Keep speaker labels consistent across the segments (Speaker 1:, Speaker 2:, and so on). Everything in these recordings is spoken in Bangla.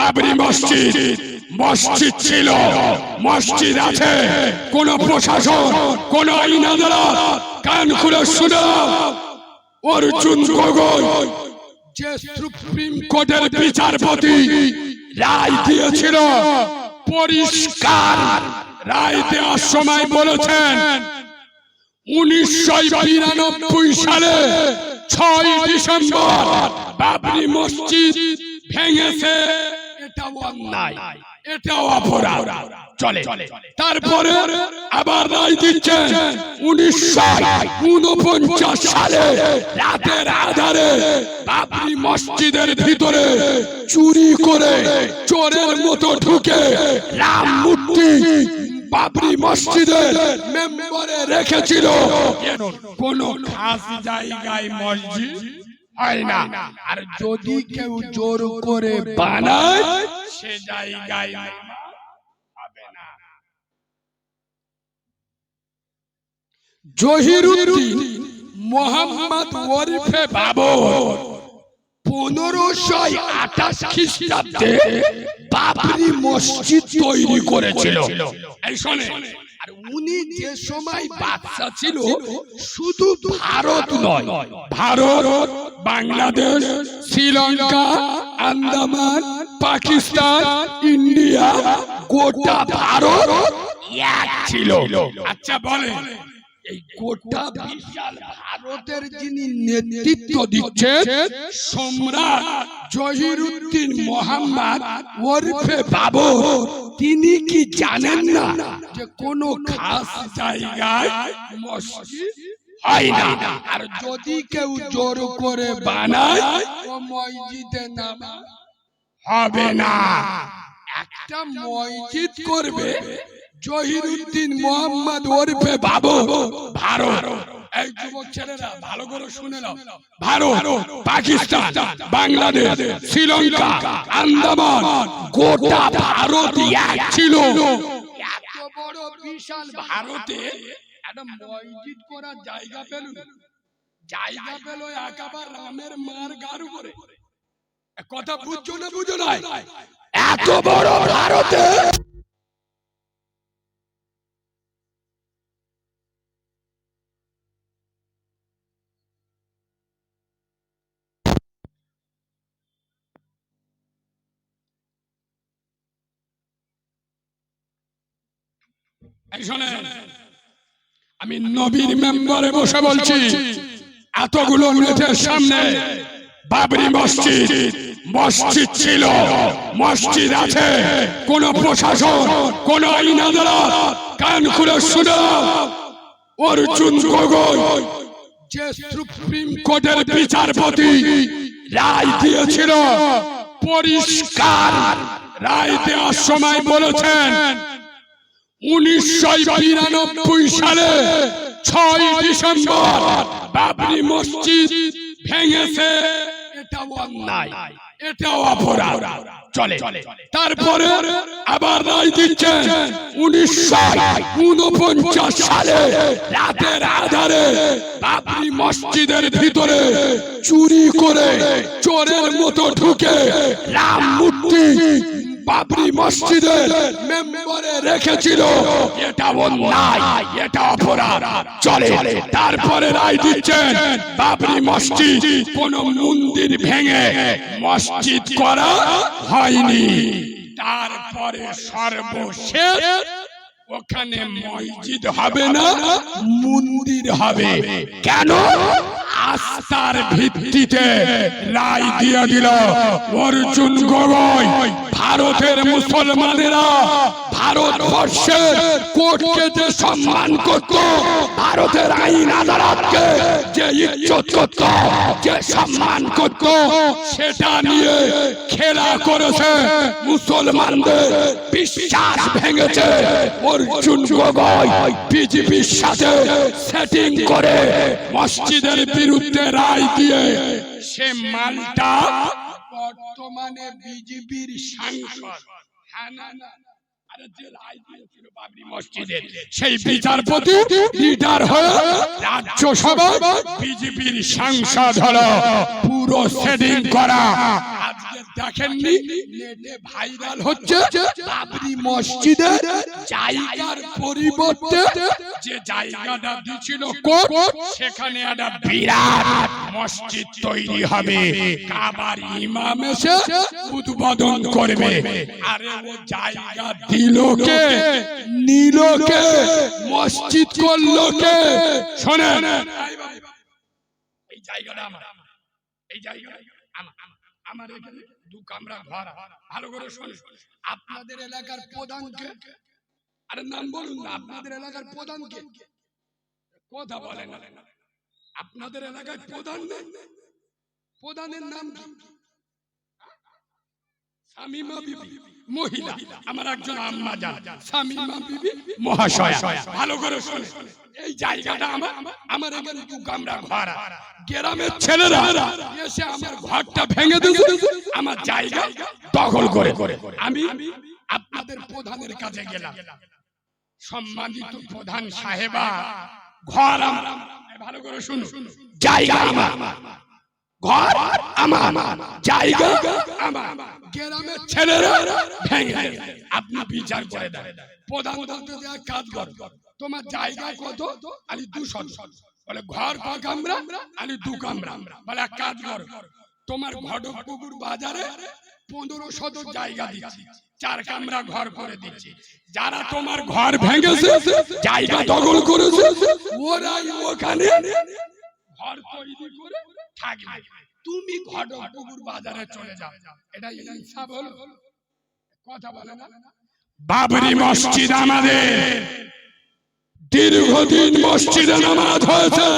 Speaker 1: বাবরি মসজিদ। মসজিদ। ছিল। মসজিদ আছে। কোন প্রশাসন কোন আইন আদালত। কান খুলে শুনে। অর্জুন গগৈ। যে সুপ্রিম কোর্টের বিচারপতি রায় দিয়েছিল। পরিষ্কার রায় দেওয়ার সময় বলেছেন। উনিশশো বিরানব্বই সালে ছয় ডিসেম্বর বাবরি মসজিদ ভেঙেছে। এটা অন্যায়। এটাও অপরাধ। চলে। তারপরে আবার রায় দিচ্ছেন উনিশশো উনপঞ্চাশ সালে রাতের আধারে বাবরি মসজিদের ভিতরে চুরি করে চোরের মতো ঢুকে রাম মূর্তি বাবরি মসজিদের মেম্বারে রেখেছিল। কোন খাস জায়গায় মসজিদ হয় না। আর যদি কেউ জোর করে বানায়, সে জায়গায় জহিরুদ্দিন মোহাম্মদ ওরফে বাবর পনেরোশো আঠাশ খ্রিস্টাব্দে বাবরি মসজিদ তৈরি করেছিল। এই শোনে আর উনি যে সময় বাচ্চা ছিল শুধু ভারত নয় ভারত বাংলাদেশ শ্রীলঙ্কা আন্দামান পাকিস্তান ইন্ডিয়া গোটা ভারত এক ছিল। আচ্ছা বলে গোটা বিশাল ভারতের যিনি নেতৃত্ব সম্রাট জহিরুদ্দিন মোহাম্মদ ওরফে বাবর তিনি কি জানেন না যে কোন খাস জায়গায় মসজিদ হয় না? আর যদি কেউ জোর করে বানায়, ও মসজিদে হবে না। একটা মসজিদ করবে জহিরুদ্দিন মোহাম্মদ ওরফে বাবু। ভারত এই যুবক ছেলেরা, ভালো করে শুনে নাও। ভারত পাকিস্তান, বাংলাদেশ, শ্রীলঙ্কা, আন্দামান, গোটা ভারত এক ছিল। এত বড় বিশাল ভারতে একটা মসজিদ করার জায়গা পেল জায়গা পেল একাবার রামের মার গার উপরে কথা বুঝছ না বুঝো না এত বড় ভারতে আমি নবীর মেম্বারে বসে বলছি, এতগুলো নেটের সামনে বাবরি মসজিদ মসজিদ ছিল, মসজিদ আছে। কোন প্রশাসন, কোন আইন আদালত কান খুলে শুনে অর্জুন গগৈ যে সুপ্রিম কোর্টের বিচারপতি রায় দিয়েছিল, পরিষ্কার রায় দেওয়ার সময় বলেছেন উনিশশো বিরানব্বই সালে ছয় ডিসেম্বর বাবরি মসজিদ ভেঙেছে। এটা অন্যায়। এটাও অপরাধ। চলে। তারপরে আবার রায় দিচ্ছেন উনিশশো উনপঞ্চাশ সালে রাতের আধারে বাবরি মসজিদের ভিতরে চুরি করে চোরের মতো ঢুকে রাম মূর্তি বাবরি মসজিদের মেম্বারে রেখেছিল। এটা অন্যায় এটা অপরাধ। চলে তারপরে রায় দিচ্ছেন বাবরি মসজিদ কোন মন্দির ভেঙে মসজিদ করা হয়নি। তারপরে সর্বশেষ ওখানে মসজিদ হবে না মন্দির হবে। কেন? আস্থার ভিত্তিতে রায় দিয়ে দিল অর্জুন গগৈ। ভারতের মুসলমানেরা ভারতবর্ষের কোর্টকে যে সম্মান করত, ভারতের আইন আদালতকে যে ইজ্জত করত, যে সম্মান করত, সেটা নিয়ে খেলা করেছে মুসলমানদের বিশ্বাস ভেঙেছে। অর্জুন গগৈ বিজেপির সাথে সেটিং করে মসজিদের বিরুদ্ধে রায় দিয়ে সে মালটা বর্তমানে বিজেপির সাংসদ। হ্যাঁ না মসজিদের সেই বিচারপতি লিডার হয়ে রাজ্যসভা বিজেপির সাংসদ হলো পুরো সেটিং করা। দেখেননি? নেটে ভাইরাল হচ্ছে বাবরি মসজিদে জায়গার পরিবর্তে যে জায়গাটা দিছিল কোর্ট সেখানে একটা বিরাট মসজিদ তৈরি হবে। কাবার ইমাম এসে উদ্বোধন করবে। আরে ও জায়গা দিল কে নিল কে মসজিদ করল কে শোনেন এই জায়গাটা আমার এই জায়গাটা আমার আমার এখানে দু কামরা ঘর। ভালো করে শুনে আপনাদের এলাকার প্রধানকে আরে নাম বলুন না আপনাদের এলাকার প্রধানকে। কথা বলেন আপনাদের এলাকার প্রধান নেই প্রধানের নাম কি? বিবি মহিলা। আমার একজন আম্মা শামিমা বিবি মহাশয়া। ভালো করে শুনে। এই জায়গাটা আমার আমার এখানে দু ঘর গ্রামের ছেলেরা এসে আমার ঘরটা ভেঙে দিয়েছে। আমার জায়গা দখল করে করে। আমি আপনাদের প্রধানের কাছে গেলাম। সম্মানিত প্রধান সাহেবা ঘর আমার। ভালো করে শুনুন। জায়গা আমার। ঘর, আমার জায়গা, আমার গ্রামের ছেলেরা আপনি বিচার করে প্রধান কাজ কর। তোমার জায়গা কত? দুশো বলে, ঘর ক কামরা আমি দু কামরা। বলে, এক কাজ কর। তোমার বাজারে পনেরো শতক জায়গা দিচ্ছি। চার কামরা ঘর করে দিচ্ছি। যারা তোমার ঘর ভেঙেছে, জায়গা দখল করেছে, ওরাই ওখানে ঘর তৈরি করে থাকবে তুমি ঘটকপুকুর বাজারে চলে যাও। এটা ইনসাফ হলো কথা বলে না? বাবরি মসজিদ আমাদের। দীর্ঘদিন মসজিদে নামাজ হয়েছে।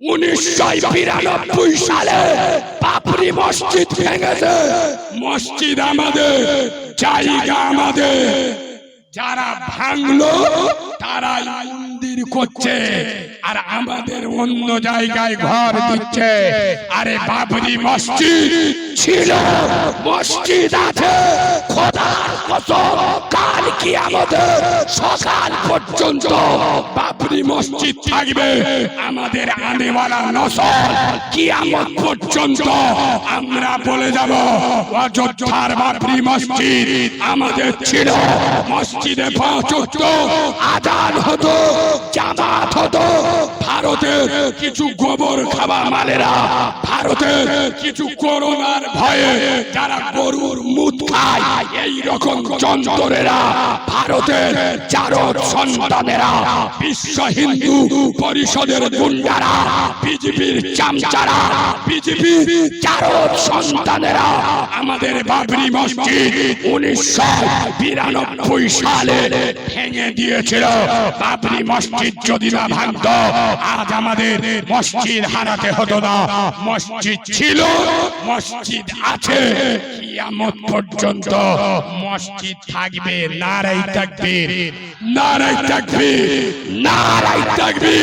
Speaker 1: উনিশশো বিরানব্বই সালে বাবরি মসজিদ ভেঙেছে। মসজিদ আমাদের জায়গা আমাদের। যারা ভাঙলো তারাই মন্দির করছে। আর আমাদের অন্য জায়গায় ঘর দিচ্ছে। আরে বাবরি মসজিদ ছিল। মসজিদ আছে। খোদার কসম কাল কি আমাদের সকাল পর্যন্ত বাবরি মসজিদ থাকবে। আমাদের আনেওয়ালা নসল কিয়ামত পর্যন্ত। আমরা বলে যাব অযোধ্যার বাবরি মসজিদ আমাদের ছিল। মসজিদে পাঁচ আজান হতো। ভারতের কিছু গোবর খাওয়া মালেরা ভারতের কিছু করোনার ভয়ে যারা গরুর মুখ খায়, এই রকম যন্ত্রেরা ভারতের চারক সন্তানেরা, বিশ্ব হিন্দু পরিষদের গুন্ডারা, বিজেপির চামচারা বিজেপি চারক সন্তানেরা, আমাদের বাবরি মসজিদ উনিশশো বিরানব্বই সালে ভেঙে দিয়েছিল। বাবরি মসজিদ যদি না ভাঙত আজ আমাদের মসজিদ হারাতে হতো না। মসজিদ ছিল, মসজিদ আছে। কিয়ামত পর্যন্ত মসজিদ থাকবে নারাই থাকবে নারাই থাকবে নারাই থাকবে